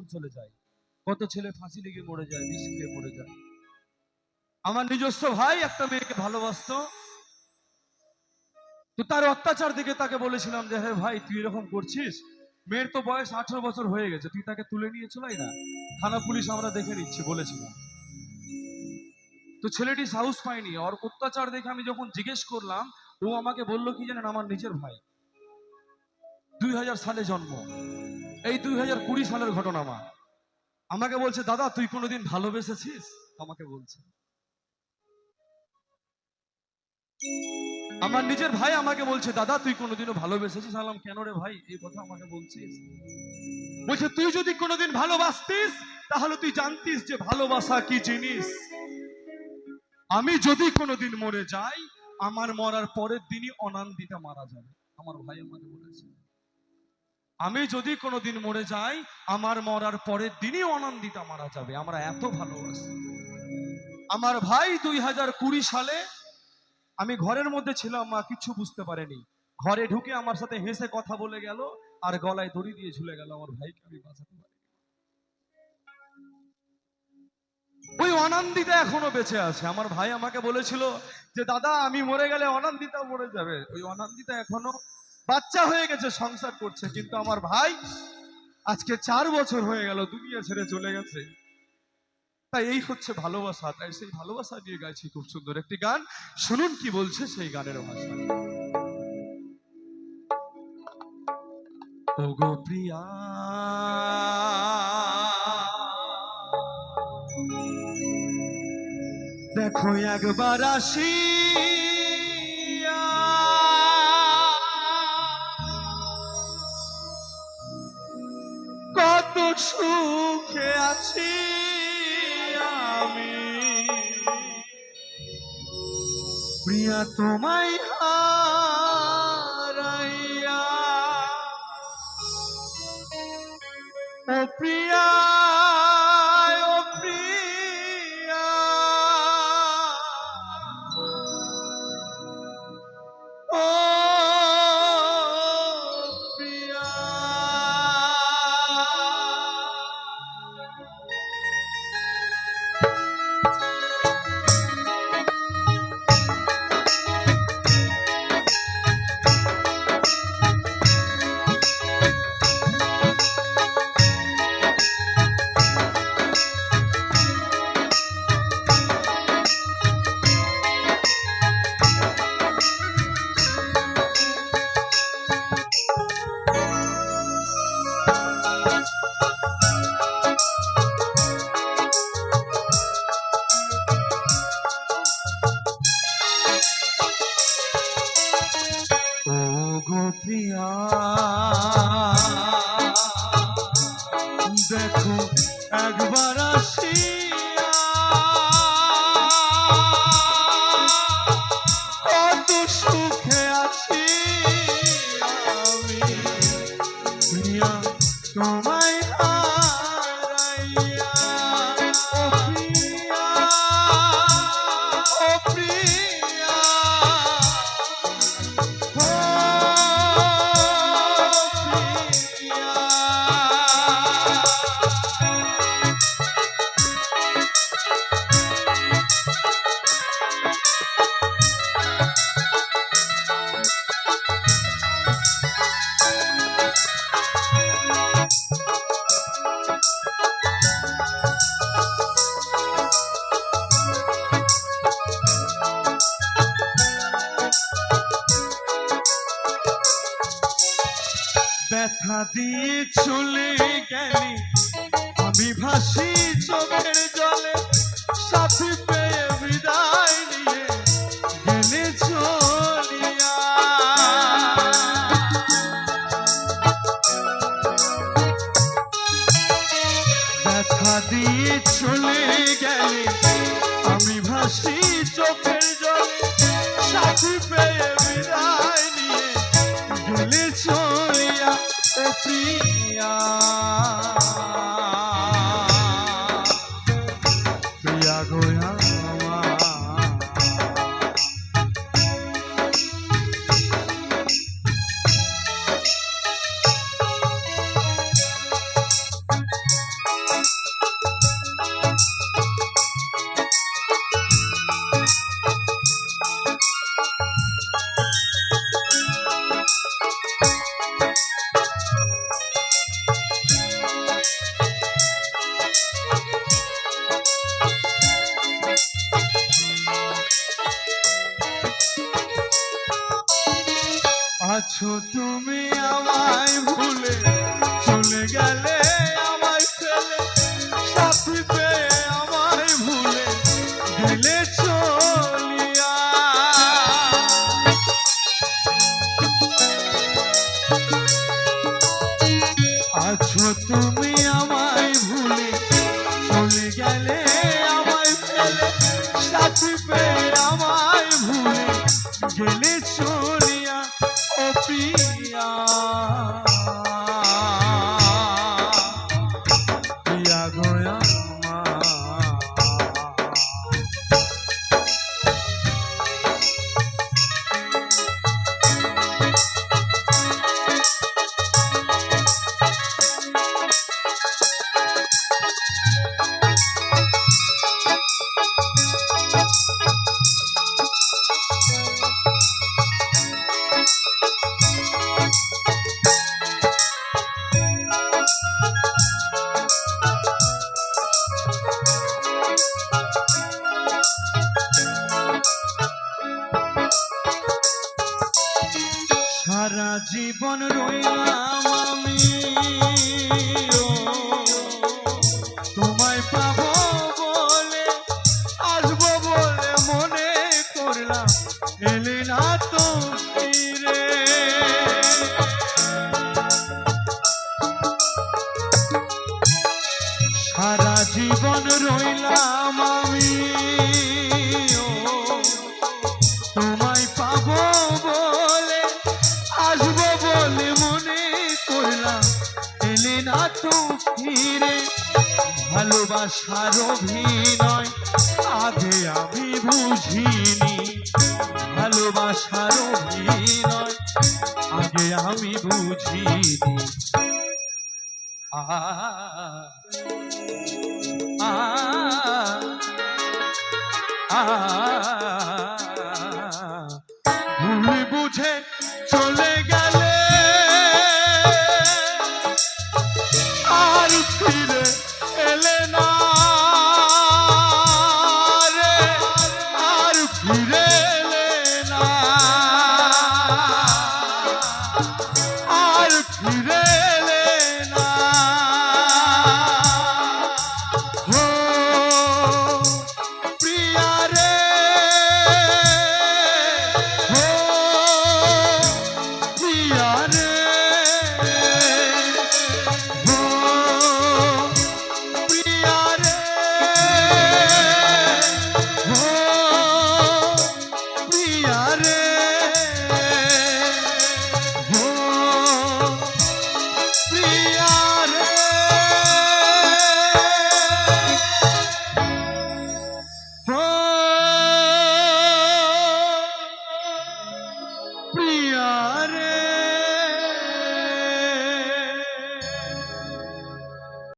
জীবন চলে যায়। কত ছেলে ফাঁসি লেগে মরে যায়, বিষ খেয়ে মরে যায়। আমার নিজস্ব ভাই একটা মেয়েকে ভালোবাসতো। তো তার অত্যাচার দেখে তাকে বলেছিলাম যে হ্যাঁ ভাই, তুই এরকম করছিস? মেয়ের তো বয়স আঠারো বছর হয়ে গেছে, তুই তাকে তুলে নিয়ে চলাই না? থানা পুলিশ আমরা দেখে নিচ্ছি, বলেছিলাম। তো ছেলেটি সাহস পায়নি। ওর অত্যাচার দেখে আমি যখন জিজ্ঞেস করলাম, ও আমাকে বলল, কি জানেন, আমার নিজের ভাই। দুই হাজার সালে জন্ম। এই দুই হাজার কুড়ি সালের ঘটনা মা। আমাকে বলছে, দাদা, তুই কোনোদিন ভালোবেসেছিস? আমাকে বলছে। আমার নিজের ভাই আমাকে বলছে, দাদা, তুই কোনোদিনও ভালোবেসেছিস? আলাম কেন রে ভাই? এই কথা আমাকে বলছিস? বলছে, তুই যদি কোনোদিন ভালোবাসতিস, তাহলে তুই জানতিস যে ভালোবাসা কি জিনিস। আমি যদি কোনোদিন মরে যাই, আমার মরার পরের দিনই অনান্দিতা মারা যাবে। আমার ভাই আমাকে বলেছে। আমি যদি কোনোদিন মরে যাই, আমার মরার পরের দিনই অনন্দিতা মারা যাবে। আমরা এত ভালোবাসি আমার ভাই দুই হাজার কুড়ি সালে আমি ঘরের মধ্যে ছিলাম, মা কিছু বুঝতে পারেনি। ঘরে ঢুকে আমার সাথে হেসে কথা বলে গেল আর গলায় দড়ি দিয়ে ঝুলে গেল, আমার ভাইকে আমি বাঁচাতে পারি ওই অনন্দিতা এখনও বেঁচে আছে। আমার ভাই আমাকে বলেছিল যে, দাদা, আমি মরে গেলে অনন্দিতা মরে যাবে। ওই অনন্দিতা এখনও বাচ্চা হয়ে গেছে, সংসার করছে, কিন্তু আমার ভাই আজকে চার বছর হয়ে গেল, দুনিয়া ছেড়ে চলে গেছে। তাই এই হচ্ছে ভালোবাসা, তাই সেই ভালোবাসা নিয়ে গাইছি খুব সুন্দর একটি গান। শুনুন কি বলছে সেই গানের ভাষা। ওগো প্রিয়া, দেখো একবার আসি। সুখে আছি আমি। প্রিয়া তোমায় হারাইয়া ব্যথা দিয়ে চলে গেলি। আমি ভাসি চোখের জলে সাথী প্রিয়া তুমি জীবন রইলাম আমি। তোমায় পাবো বলে আসব বলে মনে করলাম। এলে না আশার অভিনয় আগে আমি বুঝিনি ভালোবাসার অভিনয় আগে আমি বুঝিনি আ ভুল বুঝে